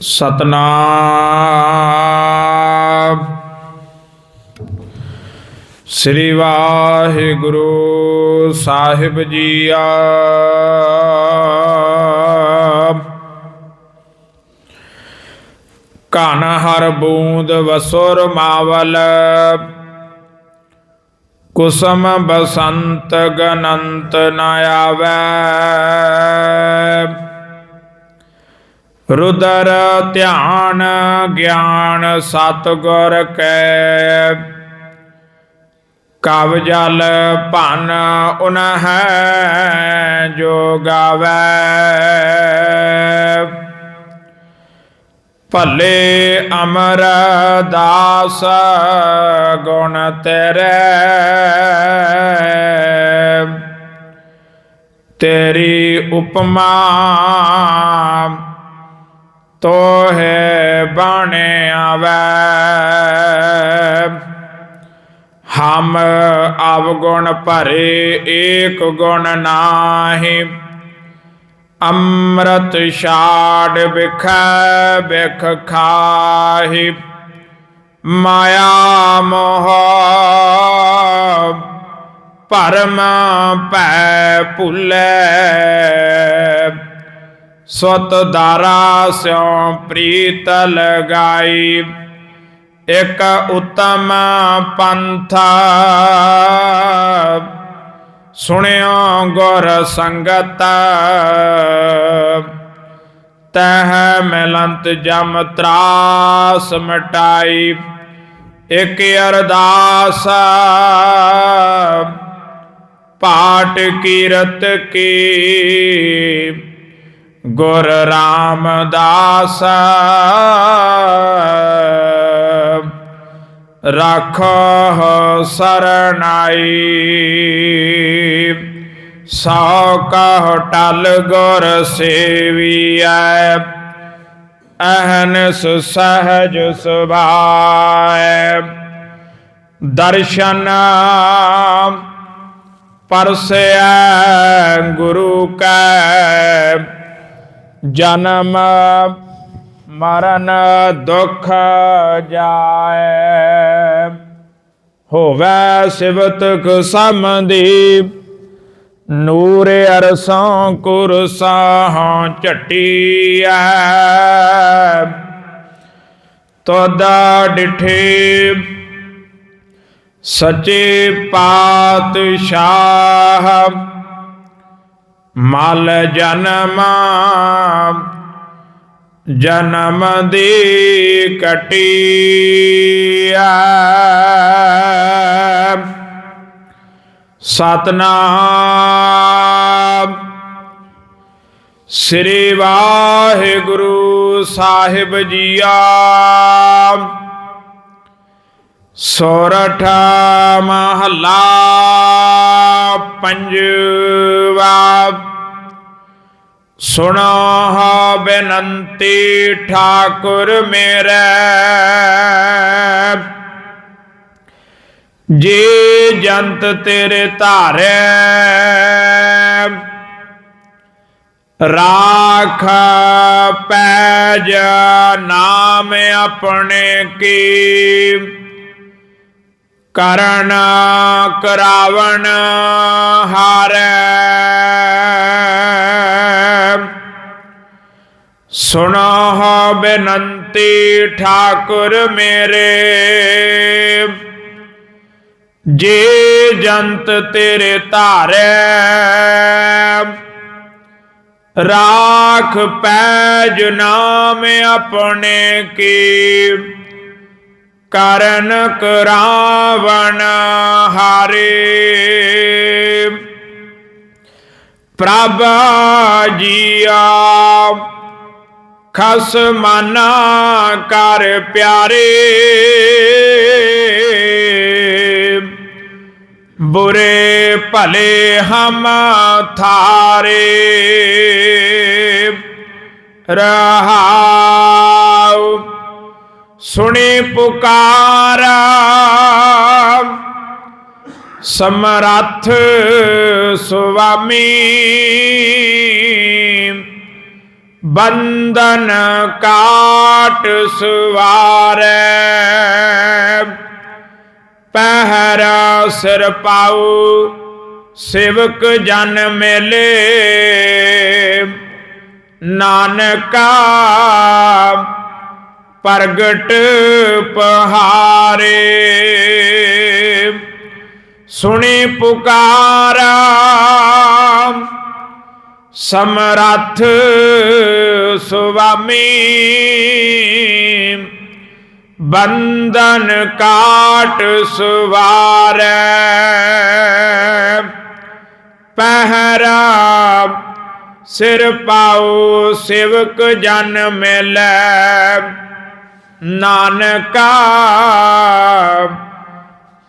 ਸਤਨਾਮ। ਸ੍ਰੀ ਵਾਹਿਗੁਰੂ ਸਾਹਿਬ ਜੀਆ ਕਨ ਹਰ ਬੂੰਦ ਵਸੁਰ ਮਾਵਲ, ਕੁਸਮ ਬਸੰਤ ਗਨੰਤ ਨ ਆਵੈ। ਰੁਦਰ ਧਿਆਨ ਗਿਆਨ ਸਤਗੁਰ ਕੈ। ਕਵ ਜਲ ਭਨ ਉਨਹ ਜੋ ਗਾਵੈ। ਭਲੇ ਅਮਰ ਦਾਸ ਗੁਣ ਤੇਰੇ। ਤੇਰੀ ਉਪਮਾ ਤੋਹੇ ਬਣ ਆਵੈ ਹਮ ਅਵਗੁਣ ਭਰੇ ਏਕ ਗੁਣ ਨਾਹੀ। ਅੰਮ੍ਰਿਤ ਛਾੜ ਬਿਖੈ ਬਿਖ ਖਾਹੀ। ਮਾਇਆ ਮੋਹ ਪਰਮ ਭੈ ਭੁਲੇ। ਸਤ ਦਾਰਾ ਸਿਉ ਪ੍ਰੀਤ ਲਗਾਈ, ਇਕ ਉਤਮ ਪੰਥ। ਸੁਣਿਓ ਗੁਰ ਸੰਗਤ, ਤਹ ਮਿਲੰਤ ਜਮ ਤਰਾਸ ਮਟਾਈ, ਇਕ ਅਰਦਾਸ। ਪਾਟ ਕੀਰਤ ਕੀ ਗੁਰ ਰਾਮਦਾਸ ਰੱਖੋ ਸਰਨਾਈ ਸੋ ਕਹ ਟਲ ਗੁਰ ਸੇਵੀਐ ਅਹਨਸ ਸਹਜ ਸੁਭਾਏ ਦਰਸ਼ਨ ਪਰਸਿਆ ਗੁਰੂ ਕੈ ਜਨਮ ਮਰਨ ਦੁਖ ਜਾਏ। ਹੋਵੇ ਸਿਵਤ ਕੁਸਮਦੀ ਨੂਰ ਅਰਸੋਂ ਕੁਰਸਾਂ ਝਟੀਐ। ਤੋਦਾ ਡਿਠੇ ਸਚੇ ਪਾਤਸ਼ਾਹ ਮਲ ਜਨਮ ਜਨਮ ਦੀ ਕਟੀਆ ਸਤਨਾਮ। ਸ੍ਰੀ ਵਾਹਿਗੁਰੂ ਸਾਹਿਬ ਜੀਆ। ਸੋਰਠ ਮਹੱਲਾ ਪੰਜਵਾ। ਸੁਣੋ ਬੇਨੰਤੀ ਠਾਕੁਰ ਮੇਰੇ। ਜੇ ਜੰਤ ਤੇਰੇ ਧਾਰੇ। ਰਾਖ ਪੈਜ ਨਾਮ ਆਪਣੇ ਕੀ। ਕਰਨ ਕਰਾਵਣ ਹਾਰੈ। ਸੁਣੋ ਬੇਨੰਤੀ ਠਾਕੁਰ ਮੇਰੇ। ਜੇ ਜੰਤ ਤੇਰੇ ਧਾਰੇ, ਰਾਖ ਪੈਜ ਨਾਮ ਆਪਣੇ ਕੀ। ਕਰਨ ਕਰਾਵਣ ਹਾਰੇ। ਪ੍ਰਭ ਜੀਆ ਖਸ ਮਨਾ ਕਰ ਪਿਆਰੇ। ਬੁਰੇ ਭਲੇ ਹਮ ਥਾਰੇ। ਰਹਾਉ ਸੁਣੀ ਪੁਕਾਰਾ ਸਮਰੱਥ ਸੁਆਮੀ। ਬੰਧਨ ਕਾਟ ਸੁਵਾਰੈ। ਪਹਿਰਾ ਸਿਰ ਪਾਉ ਸੇਵਕ ਜਨ ਮੇਲੇ। ਨਾਨਕਾ ਪ੍ਰਗਟ ਪਹਾਰੇ। ਸੁਣੀ ਪੁਕਾਰਾ ਸਮਰੱਥ ਸੁਆਮੀ ਬੰਧਨ ਕਾਟ ਸੁਵਾਰੈ ਪਹਿਰਾ ਸਿਰ ਪਾਉ ਸ਼ਿਵਕ ਜਨ ਮਿਲੈ ਨਾਨਕਾ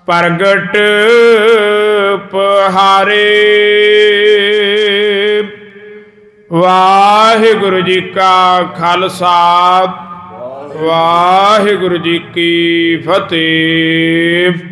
ਪ੍ਰਗਟ ਪਹਾਰੇ। ਵਾਹਿਗੁਰੂ ਜੀ ਕਾ ਖਾਲਸਾ। ਵਾਹਿਗੁਰੂ ਜੀ ਕੀ ਫਤਿਹ।